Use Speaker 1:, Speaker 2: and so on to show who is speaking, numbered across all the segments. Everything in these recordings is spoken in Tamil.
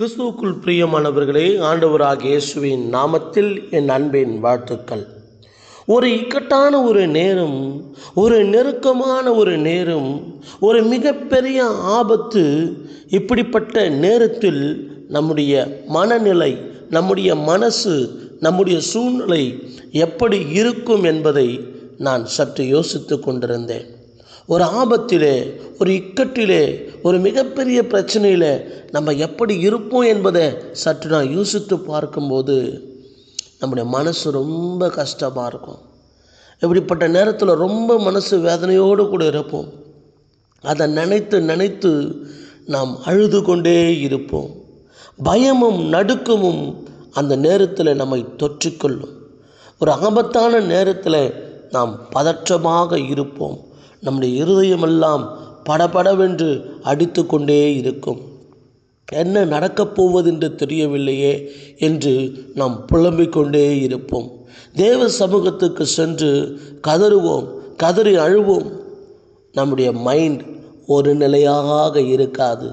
Speaker 1: கிறிஸ்துவுக்குள் பிரியமானவர்களே ஆண்டவராக இயேசுவின் நாமத்தில் என் அன்பின் வாழ்த்துக்கள். ஒரு இக்கட்டான ஒரு நேரம் ஒரு நெருக்கமான ஒரு நேரம் ஒரு மிகப்பெரிய ஆபத்து இப்படிப்பட்ட நேரத்தில் நம்முடைய மனநிலை நம்முடைய மனசு நம்முடைய சூழ்நிலை எப்படி இருக்கும் என்பதை நான் சற்று யோசித்து கொண்டிருந்தேன். ஒரு ஆபத்திலே ஒரு இக்கட்டிலே ஒரு மிகப்பெரிய பிரச்சனையில் நம்ம எப்படி இருப்போம் என்பதை சற்று நான் யோசித்து பார்க்கும்போது நம்முடைய மனசு ரொம்ப கஷ்டமாக இருக்கும். இப்படிப்பட்ட நேரத்தில் ரொம்ப மனசு வேதனையோடு கூட இருப்போம். அதை நினைத்து நினைத்து நாம் அழுது கொண்டே இருப்போம். பயமும் நடுக்கமும் அந்த நேரத்தில் நம்மை தொற்றிக்கொள்ளும். ஒரு ஆபத்தான நேரத்தில் நாம் பதற்றமாக இருப்போம். நம்முடைய இருதயமெல்லாம் படபடவென்று அடித்து கொண்டே இருக்கும். என்ன நடக்கப் போவதென்று தெரியவில்லையே என்று நாம் புலம்பிக் கொண்டே இருப்போம். தேவ சமூகத்துக்கு சென்று கதறுவோம் கதறி அழுவோம். நம்முடைய மைண்ட் ஒரு நிலையாக இருக்காது.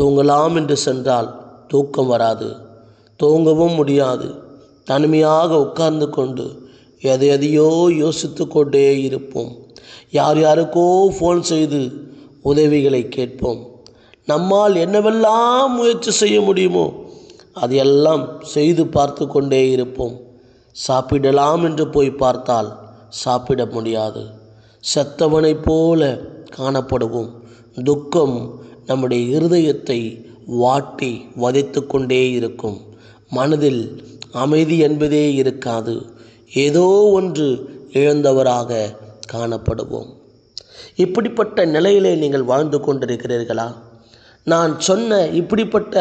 Speaker 1: தூங்கலாம் என்று சென்றால் தூக்கம் வராது. தூங்கவும் முடியாது. தனிமையாக உட்கார்ந்து கொண்டு எதை எதையோ யோசித்து கொண்டே இருப்போம். யார் யாருக்கோ ஃபோன் செய்து உதவிகளை கேட்போம். நம்மால் என்னவெல்லாம் முயற்சி செய்ய முடியுமோ அதையெல்லாம் செய்து பார்த்து கொண்டே இருப்போம். சாப்பிடலாம் என்று போய் பார்த்தால் சாப்பிட முடியாது. செத்தவனைப் போல காணப்படுவோம். துக்கம் நம்முடைய இருதயத்தை வாட்டி வதைத்து கொண்டே இருக்கும். மனதில் அமைதி என்பதே இருக்காது. ஏதோ ஒன்று இழந்தவராக காணப்படுவோம். இப்படிப்பட்ட நிலையிலே நீங்கள் வாழ்ந்து கொண்டிருக்கிறீர்களா? நான் சொன்ன இப்படிப்பட்ட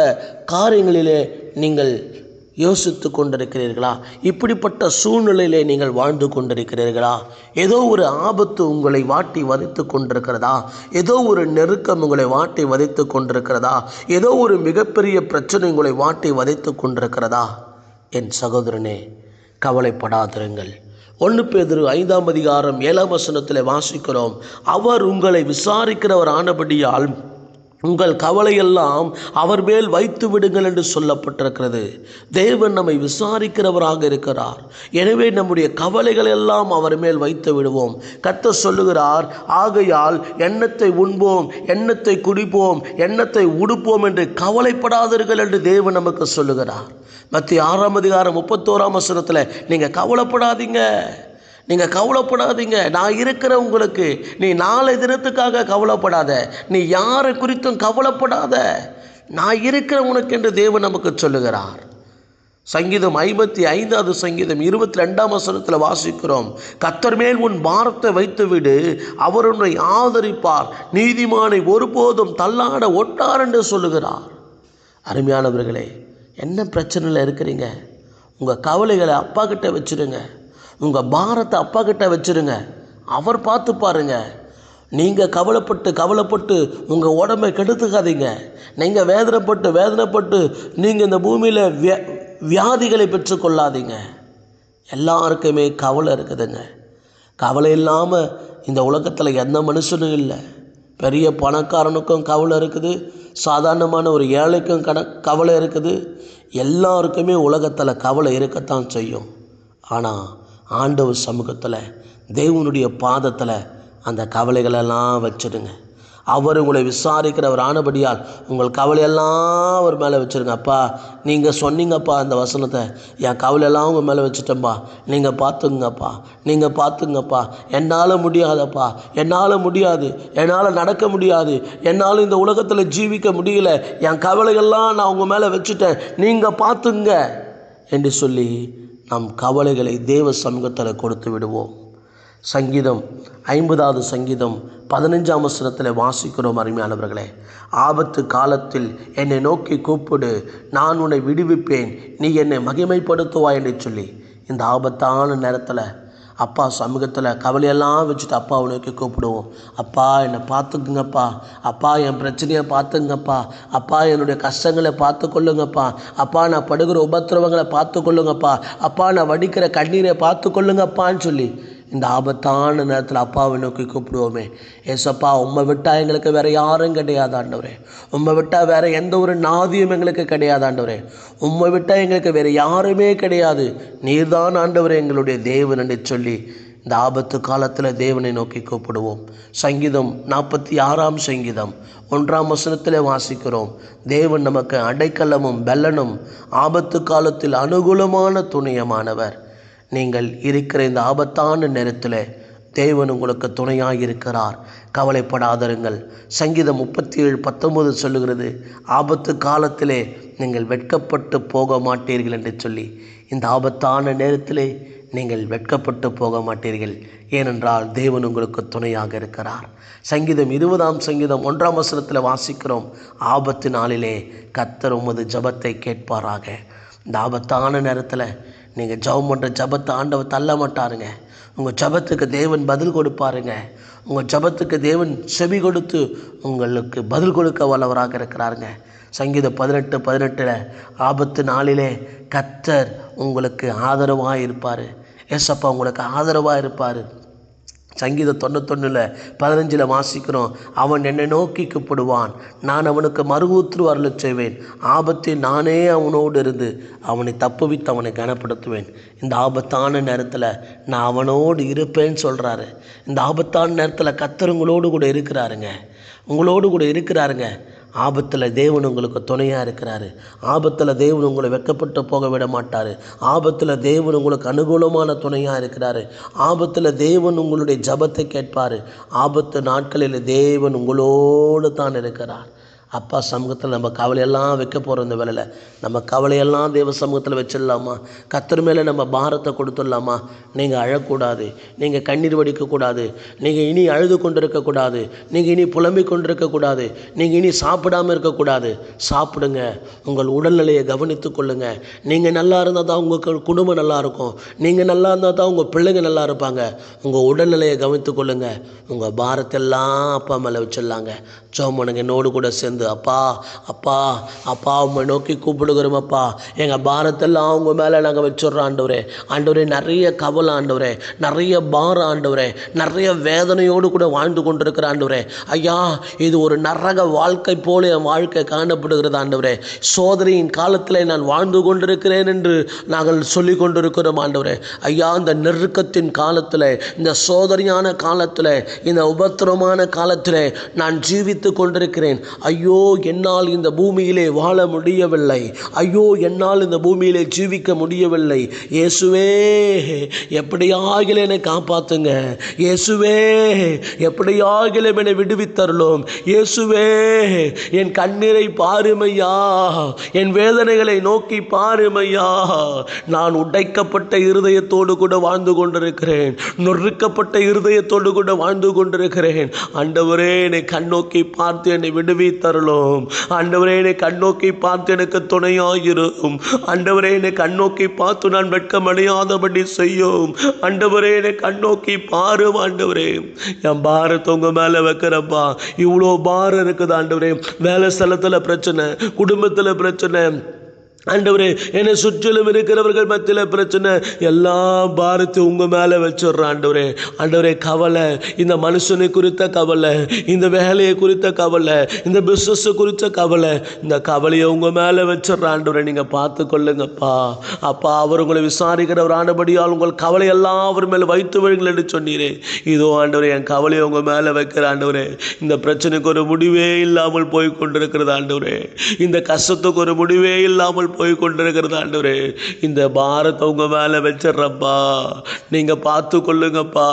Speaker 1: காரியங்களிலே நீங்கள் யோசித்து கொண்டிருக்கிறீர்களா? இப்படிப்பட்ட சூழ்நிலையிலே நீங்கள் வாழ்ந்து கொண்டிருக்கிறீர்களா? ஏதோ ஒரு ஆபத்து உங்களை வாட்டி வதைத்து கொண்டிருக்கிறதா? ஏதோ ஒரு நெருக்கம் உங்களை வாட்டி வதைத்து கொண்டிருக்கிறதா? ஏதோ ஒரு மிகப்பெரிய பிரச்சனை உங்களை வாட்டி வதைத்து கொண்டிருக்கிறதா? என் சகோதரனே கவலைப்படாதிருங்கள். ஒன்று பேதிரு ஐந்தாம் அதிகாரம் ஏழாம் வசனத்தில் வாசிக்கிறோம். அவர் உங்களை விசாரிக்கிறவர் ஆனபடியால் உங்கள் கவலையெல்லாம் அவர் மேல் வைத்து விடுங்கள் என்று சொல்லப்பட்டிருக்கிறது. தேவன் நம்மை விசாரிக்கிறவராக இருக்கிறார். எனவே நம்முடைய கவலைகள் எல்லாம் அவர் மேல் வைத்து விடுவோம். கத்த சொல்லுகிறார் ஆகையால் எண்ணத்தை உண்போம் எண்ணத்தை குடிப்போம் எண்ணத்தை உடுப்போம் என்று கவலைப்படாதீர்கள் என்று தேவன் நமக்கு சொல்லுகிறார். மத்திய ஆறாம் அதிகாரம் முப்பத்தோராம் வசனத்தில் நீங்கள் கவலைப்படாதீங்க. நீங்கள் கவலைப்படாதீங்க. நான் இருக்கிற உங்களுக்கு நீ நாளை தினத்துக்காக கவலைப்படாத. நீ யாரை குறித்தும் கவலைப்படாத. நான் இருக்கிற உனக்கு என்று தேவன் நமக்கு சொல்லுகிறார். சங்கீதம் ஐம்பத்தி ஐந்தாவது சங்கீதம் இருபத்தி ரெண்டாம் வசனத்தில் வாசிக்கிறோம். கத்தர் மேல் உன் பாரத்தை வைத்துவிடு அவர் உன்னை ஆதரிப்பார். நீதிமானை ஒருபோதும் தள்ளாட ஒட்டார் என்று சொல்லுகிறார். அருமையானவர்களே என்ன பிரச்சனையில் இருக்கிறீங்க? உங்கள் கவலைகளை அப்பா கிட்ட வச்சுருங்க. உங்கள் பாரத்தை அப்பா கிட்ட வச்சுருங்க. அவர் பார்த்து பாருங்க. நீங்கள் கவலைப்பட்டு கவலைப்பட்டு உங்கள் உடம்பை கெடுத்துக்காதீங்க. நீங்கள் வேதனைப்பட்டு வேதனைப்பட்டு நீங்கள் இந்த பூமியில் வியா வியாதிகளை பெற்றுக்கொள்ளாதீங்க. எல்லாருக்குமே கவலை இருக்குதுங்க. கவலை இல்லாமல் இந்த உலகத்தில் எந்த மனுஷனும் இல்லை. பெரிய பணக்காரனுக்கும் கவலை இருக்குது. சாதாரணமான ஒரு ஏழைக்கும் கண கவலை இருக்குது. எல்லாருக்குமே உலகத்தில் கவலை இருக்கத்தான் செய்யும். ஆனால் ஆண்டவர் சமூகத்தில் தேவனுடைய பாதத்தில் அந்த கவலைகளெல்லாம் வச்சுடுங்க. அவர் உங்களை விசாரிக்கிறவர் ஆனபடியால் உங்கள் கவலையெல்லாம் அவர் மேலே வச்சுருங்க. அப்பா நீங்கள் சொன்னீங்கப்பா அந்த வசனத்தை. என் கவலையெல்லாம் உங்கள் மேலே வச்சுட்டேன்ப்பா நீங்கள் பார்த்துங்கப்பா நீங்கள் பார்த்துங்கப்பா என்னால் முடியாதப்பா. என்னால் முடியாது. என்னால் நடக்க முடியாது. என்னால் இந்த உலகத்தில் ஜீவிக்க முடியல. என் கவலைகள்லாம் நான் உங்கள் மேலே வச்சுட்டேன். நீங்கள் பார்த்துங்க. என்று சொல்லி நம் கவலைகளை தேவ சமூகத்தில் கொடுத்து விடுவோம். சங்கீதம் ஐம்பதாவது சங்கீதம் பதினஞ்சாம் வசனத்தில் வாசிக்கிறோம் அருமையானவர்களே. ஆபத்து காலத்தில் என்னை நோக்கி கூப்பிடு நான் உன்னை விடுவிப்பேன் நீ என்னை மகிமைப்படுத்துவாய் என்று சொல்லி. இந்த ஆபத்தான நேரத்தில் அப்பா சமூகத்தில் கவலையெல்லாம் வச்சுட்டு அப்பாவை நோக்கி கூப்பிடுவோம். அப்பா என்னை பார்த்துக்குங்கப்பா. அப்பா என் பிரச்சனையை பார்த்துங்கப்பா. அப்பா என்னுடைய கஷ்டங்களை பார்த்து கொள்ளுங்கப்பா அப்பா நான் படுகிற உபத்திரவங்களை பார்த்து கொள்ளுங்கப்பா அப்பா நான் வடிக்கிற கண்ணீரை பார்த்து கொள்ளுங்கப்பான்னு சொல்லி இந்த ஆபத்தான நேரத்தில் அப்பாவை நோக்கி கூப்பிடுவோமே. ஏசப்பா உம்மை விட்டால் எங்களுக்கு வேற யாரும் கிடையாது ஆண்டவரே. உம்மை விட்டால் வேறு எந்த ஒரு நாதியும் எங்களுக்கு கிடையாது ஆண்டவரே. உம்மை விட்டால் எங்களுக்கு வேற யாருமே கிடையாது. நீர்தான் ஆண்டவரே எங்களுடைய தேவன் என்று சொல்லி இந்த ஆபத்து காலத்தில் தேவனை நோக்கி கூப்பிடுவோம். சங்கீதம் நாற்பத்தி ஆறாம் சங்கீதம் ஒன்றாம் வசனத்தில் வாசிக்கிறோம். தேவன் நமக்கு அடைக்கலமும் பெல்லனும் ஆபத்து காலத்தில் அனுகூலமான துணையமானவர். நீங்கள் இருக்கிற இந்த ஆபத்தான நேரத்தில் தேவன் உங்களுக்கு துணையாக இருக்கிறார் கவலைப்படாதருங்கள். சங்கீதம் முப்பத்தி ஏழு பத்தொன்பது சொல்லுகிறது ஆபத்து காலத்திலே நீங்கள் வெட்கப்பட்டு போக மாட்டீர்கள் என்று சொல்லி இந்த ஆபத்தான நேரத்திலே நீங்கள் வெட்கப்பட்டு போக மாட்டீர்கள். ஏனென்றால் தேவன் உங்களுக்கு துணையாக இருக்கிறார். சங்கீதம் இருபதாம் சங்கீதம் ஒன்றாம் வசனத்தில் வாசிக்கிறோம் ஆபத்து நாளிலே கத்தர் உமது ஜபத்தை கேட்பாராக. இந்த ஆபத்தான நேரத்தில் நீங்கள் ஜபம் பண்ணுற ஜபத்தை ஆண்டவர் தள்ள மாட்டாருங்க. உங்கள் ஜபத்துக்கு தேவன் பதில் கொடுப்பாருங்க. உங்கள் ஜபத்துக்கு தேவன் செவி கொடுத்து உங்களுக்கு பதில் கொடுக்க வல்லவராக இருக்கிறாருங்க. சங்கீதம் பதினெட்டு பதினெட்டில் ஆபத்து நாளிலே கத்தர் உங்களுக்கு ஆதரவாக இருப்பார் ஏசப்பா உங்களுக்கு ஆதரவாக இருப்பார் சங்கீதம் தொண்ணூத்தொன்னில் பதினஞ்சில் வாசிக்கிறோம் அவன் என்னை நோக்கி கூப்பிடுவான். நான் அவனுக்கு மறுகூற்று அருளச் செய்வேன். ஆபத்தில் நானே அவனோடு இருந்து அவனை தப்புவித்து அவனை கனப்படுத்துவேன். இந்த ஆபத்தான நேரத்தில் நான் அவனோடு இருப்பேன்னு சொல்கிறாரு இந்த ஆபத்தான நேரத்தில் கத்தருங்களோடு கூட இருக்கிறாருங்க. உங்களோடு கூட இருக்கிறாருங்க. ஆபத்தில் தேவன் உங்களுக்கு துணையாக இருக்கிறாரு. ஆபத்தில் தேவன் உங்களை வெக்கப்பட்டு போக விட மாட்டார். ஆபத்தில் தேவன் உங்களுக்கு அனுகூலமான துணையாக இருக்கிறாரு. ஆபத்தில் தேவன் உங்களுடைய ஜபத்தை கேட்பார். ஆபத்து நாட்களில் தேவன் உங்களோடு தான் இருக்கிறார். அப்பா சமூகத்தில் நம்ம கவலையெல்லாம் வைக்க போகிறோம் இந்த வேலையில் நம்ம கவலையெல்லாம் தேவ சமூகத்தில் வச்சிடலாமா? கத்தர் மேலே நம்ம பாரத்தை கொடுத்துடலாமா? நீங்கள் அழக்கூடாது நீங்கள் கண்ணீர் வடிக்கக்கூடாது நீங்கள் இனி அழுது கொண்டு இருக்கக்கூடாது நீங்கள் இனி புலம்பிக் கொண்டிருக்கக்கூடாது நீங்கள் இனி சாப்பிடாமல் இருக்கக்கூடாது. சாப்பிடுங்க உங்கள் உடல்நிலையை கவனித்து கொள்ளுங்கள் நீங்கள் நல்லா இருந்தால் தான் உங்கள் குடும்பம் நல்லா இருக்கும். நீங்கள் நல்லா இருந்தால் தான் உங்கள் பிள்ளைங்க நல்லா இருப்பாங்க. உங்கள் உடல்நிலையை கவனித்து கொள்ளுங்கள் உங்கள் பாரத்தெல்லாம் அப்பா மேலே வச்சிடலாங்க. சோமனுங்க என்னோடு கூட சேர்ந்து அப்பா அப்பா அப்பா உண்மை நோக்கி கூப்பிடுகிறோம் அப்பா. எங்கள் பாரத்தெல்லாம் அவங்க மேலே நாங்கள் வச்சுட்றோம் ஆண்டவரே. ஆண்டவரே நிறைய கவலை ஆண்டவரே. நிறைய பாரம் ஆண்டவரே. நிறைய வேதனையோடு கூட வாழ்ந்து கொண்டிருக்கிற ஆண்டவரே. ஐயா இது ஒரு நரக வாழ்க்கை போல என் வாழ்க்கை காணப்படுகிறது ஆண்டவரே. சோதனையின் காலத்தில் நான் வாழ்ந்து கொண்டிருக்கிறேன் என்று நாங்கள் சொல்லி கொண்டிருக்கிறோம் ஆண்டவரே. ஐயா இந்த நெருக்கத்தின் காலத்தில் இந்த சோதனையான காலத்தில் இந்த உபத்திரமான காலத்தில் நான் ஜீவித்து கொண்டிருக்கிறேன். ஐயோ ஐயோ என்னால் இந்த பூமியிலே வாழ முடியவில்லை. ஐயோ என்னால் இந்த பூமியிலே ஜீவிக்க முடியவில்லை. இயேசுவே எப்படியாகிலும் என்னை காப்பாத்துங்க. இயேசுவே எப்படியாகிலும் என்னை விடுவித்தருளும். இயேசுவே என் கண்ணீரை பாருமையா. என் வேதனைகளை நோக்கி பாருமையா. நான் உடைக்கப்பட்ட இருதயத்தோடு கூட வாழ்ந்து கொண்டிருக்கிறேன். நொறுக்கப்பட்ட இருதயத்தோடு கூட வாழ்ந்து கொண்டிருக்கிறேன். ஆண்டவரே என்னை கண்ணோக்கி பார்த்து என்னை தருளும் ஆண்டவரே என்னை கண்ணோக்கி பார்த்து எனக்கு துணையாயிரும். ஆண்டவரே என்னை கண்ணோக்கி பார்த்து நான் வெட்கமடையாதபடி செய்யும். ஆண்டவரே என்னை கண்ணோக்கி பாரு ஆண்டவரே. என் பாரத்தை உங்க மேல வைக்கிறப்பா. இவ்வளோ பாரம் இருக்குது ஆண்டவரே. வேலை ஸ்தலத்தில் பிரச்சனை குடும்பத்தில் பிரச்சனை. ஆண்டவரே என்னை சுற்றிலும் இருக்கிறவர்கள் மத்தியில் பிரச்சனை எல்லா பாரத்தையும் உங்கள் மேலே வச்சிடுறேன் ஆண்டவரே. ஆண்டவரே கவலை இந்த மனுஷனை குறித்த கவலை இந்த வேலையை குறித்த கவலை இந்த பிஸ்னஸ் குறித்த கவலை இந்த கவலையை உங்கள் மேலே வச்சிடுறேன் ஆண்டவரே. நீங்கள் பார்த்து கொள்ளுங்கப்பா. அப்பா அவர் உங்களை விசாரிக்கிறவர் ஆனபடியால் உங்கள் கவலையெல்லாம் அவர் மேலே வைத்து விடுங்கள் என்று சொன்னீரே. இதோ ஆண்டவரே என் கவலையை உங்கள் மேலே வைக்கிற ஆண்டவரே. இந்த பிரச்சனைக்கு ஒரு முடிவே இல்லாமல் போய் கொண்டிருக்கிறது ஆண்டவரே. இந்த கஷ்டத்துக்கு ஒரு முடிவே இல்லாமல் போய் கொண்டிருக்கிறது ஆண்டவரே. இந்த பாரத்தை உங்கள் மேலே வச்சிட்றப்பா. நீங்கள் பார்த்து கொள்ளுங்கப்பா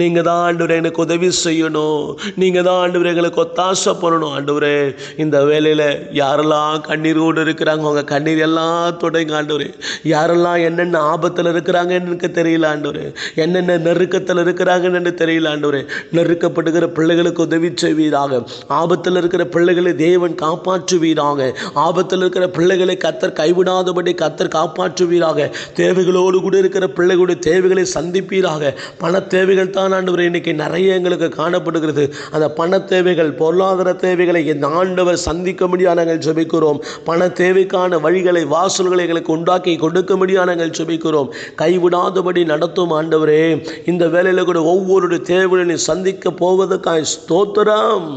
Speaker 1: நீங்கள் தான் ஆண்டவரே எனக்கு உதவி செய்யணும். நீங்கள் தான் ஆண்டவரே எங்களுக்கு ஒத்தாசை பண்ணணும். ஆண்டவரே இந்த வேலையில் யாரெல்லாம் கண்ணீர் கூட இருக்கிறாங்க அவங்க கண்ணீர் எல்லாம் தொடங்க ஆண்டவரே. யாரெல்லாம் என்னென்ன ஆபத்தில் இருக்கிறாங்கன்னு எனக்கு தெரியல ஆண்டவரே. என்னென்ன நெருக்கத்தில் இருக்கிறாங்கன்னு எனக்கு தெரியல ஆண்டவரே. நெருக்கப்படுகிற பிள்ளைகளுக்கு உதவி செய்வீராக. ஆபத்தில் இருக்கிற பிள்ளைகளை தேவன் காப்பாற்றுவீராக. ஆபத்தில் இருக்கிற பிள்ளைகளை கத்த கத்தர் கைவிடாதபடி கத்தர் காப்பாற்றுவீராக. தேவைகளோடு கூட இருக்கிற பிள்ளைகளுடைய தேவைகளை சந்திப்பீராக. பண தேவைகள் தான் ஆண்டவர் இன்னைக்கு நிறைய எங்களுக்கு காணப்படுகிறது. அந்த பண தேவைகள் பொருளாதார தேவைகளை இந்த ஆண்டவர் சந்திக்க முடியாது நாங்கள் ஜெபிக்கிறோம். பண தேவைக்கான வழிகளை வாசல்களை எங்களுக்கு உண்டாக்கி கொடுக்க முடியாது நாங்கள் ஜெபிக்கிறோம். கைவிடாதபடி நடத்தும் ஆண்டவரே இந்த வேலையில் கூட ஒவ்வொரு தேவைகளையும் சந்திக்க போவதற்காக ஸ்தோத்திரம்.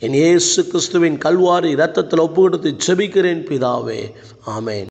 Speaker 1: என் இயேசு கிறிஸ்துவின் கல்வாரி இரத்தத்தில் ஒப்பு கொடுத்து பிதாவே. ஆமேன்.